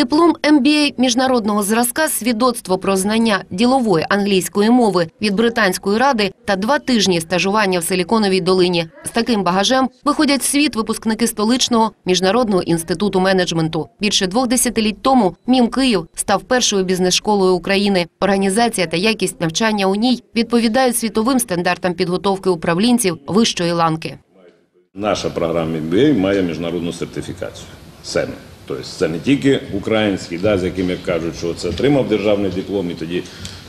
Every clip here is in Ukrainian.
Диплом MBA міжнародного зразка, свідоцтво про знання ділової англійської мови від британської ради та два тижні стажування в Силіконовій долині. З таким багажем виходять в світ випускники столичного міжнародного інституту менеджменту. Більше двох десятиліть тому МІМ Київ став першою бізнес-школою України. Організація та якість навчання у ній відповідають світовим стандартам підготовки управлінців вищої ланки. Наша програма MBA має міжнародну сертифікацію. СЕМ. Тобто це не тільки український, да, з яким як кажуть, що це отримав державний диплом і тоді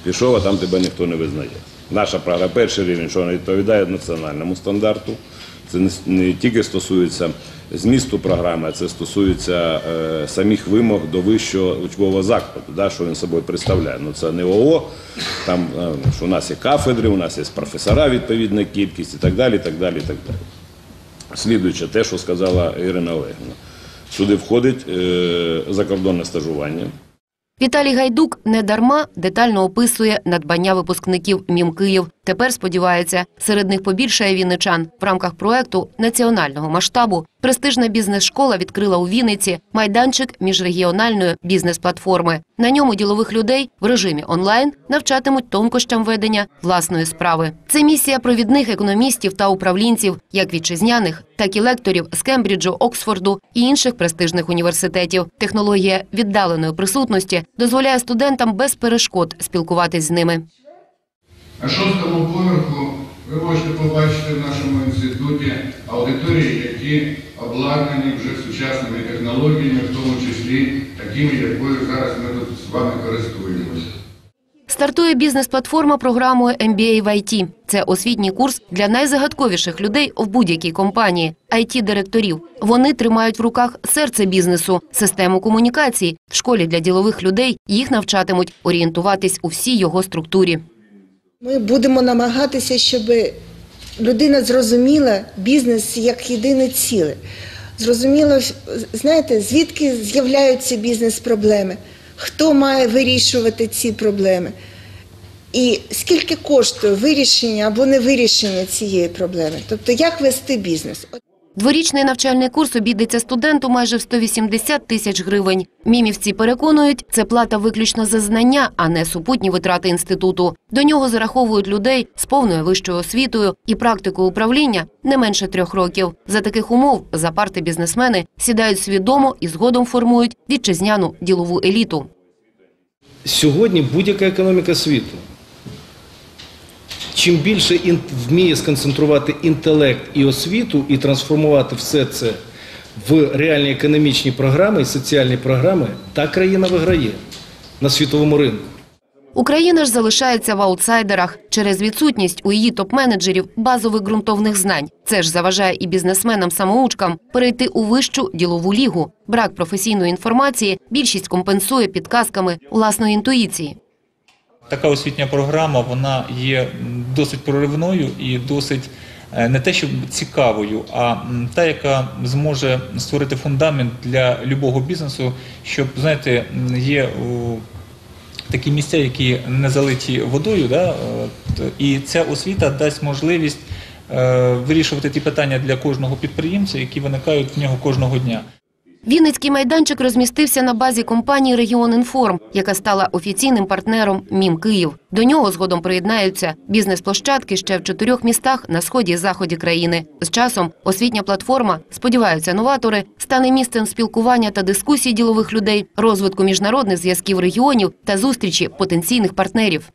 пішов, а там тебе ніхто не визнає. Наша програма перший рівень, що вона відповідає національному стандарту. Це не, тільки стосується змісту програми, а це стосується е, самих вимог до вищого учбового закладу, да, що він собою представляє. Ну це не ООО, там е, що у нас є кафедри, у нас є професора відповідна кількість і так далі. і так далі, і так далі. Слідуюче, те, що сказала Ірина Олегівна. Сюди входить е, закордонне стажування. Віталій Гайдук недарма детально описує надбання випускників МІМ Київ. Тепер сподівається, серед них побільшає вінничан. В рамках проекту національного масштабу престижна бізнес-школа відкрила у Вінниці майданчик міжрегіональної бізнес-платформи. На ньому ділових людей в режимі онлайн навчатимуть тонкощам ведення власної справи. Це місія провідних економістів та управлінців, як вітчизняних, так і лекторів з Кембриджу, Оксфорду і інших престижних університетів. Технологія віддаленої присутності дозволяє студентам без перешкод спілкуватись з ними. На шостому поверху ви можете побачити в нашому інституті аудиторії, які обладнані вже сучасними технологіями, в тому числі такими, якою зараз ми тут з вами користуємося. Стартує бізнес-платформа програмою MBA в IT. Це освітній курс для найзагадковіших людей в будь-якій компанії – IT-директорів. Вони тримають в руках серце бізнесу, систему комунікацій. В школі для ділових людей їх навчатимуть орієнтуватись у всій його структурі. Ми будемо намагатися, щоб людина зрозуміла бізнес як єдине ціле. Зрозуміло, знаєте, звідки з'являються бізнес-проблеми, хто має вирішувати ці проблеми, і скільки коштує вирішення або не вирішення цієї проблеми. Тобто, як вести бізнес. Дворічний навчальний курс обійдеться студенту майже в 180 тисяч гривень. Мімівці переконують, це плата виключно за знання, а не супутні витрати інституту. До нього зараховують людей з повною вищою освітою і практикою управління не менше трьох років. За таких умов за парти бізнесмени сідають свідомо і згодом формують вітчизняну ділову еліту. Сьогодні будь-яка економіка світу. Чим більше вміє сконцентрувати інтелект і освіту і трансформувати все це в реальні економічні програми і соціальні програми, та країна виграє на світовому ринку. Україна ж залишається в аутсайдерах через відсутність у її топ-менеджерів базових ґрунтовних знань. Це ж заважає і бізнесменам-самоучкам перейти у вищу ділову лігу. Брак професійної інформації більшість компенсує підказками власної інтуїції. Така освітня програма вона є досить проривною і досить е, не те, щоб цікавою, а та, яка зможе створити фундамент для любого бізнесу, щоб знаєте, є такі місця, які не залиті водою, да, і ця освіта дасть можливість е, вирішувати ті питання для кожного підприємця, які виникають в нього кожного дня. Вінницький майданчик розмістився на базі компанії «Регіонінформ», яка стала офіційним партнером МІМ Київ. До нього згодом приєднаються бізнес-площадки ще в чотирьох містах на сході і заході країни. З часом освітня платформа, сподіваються новатори, стане місцем спілкування та дискусій ділових людей, розвитку міжнародних зв'язків регіонів та зустрічі потенційних партнерів.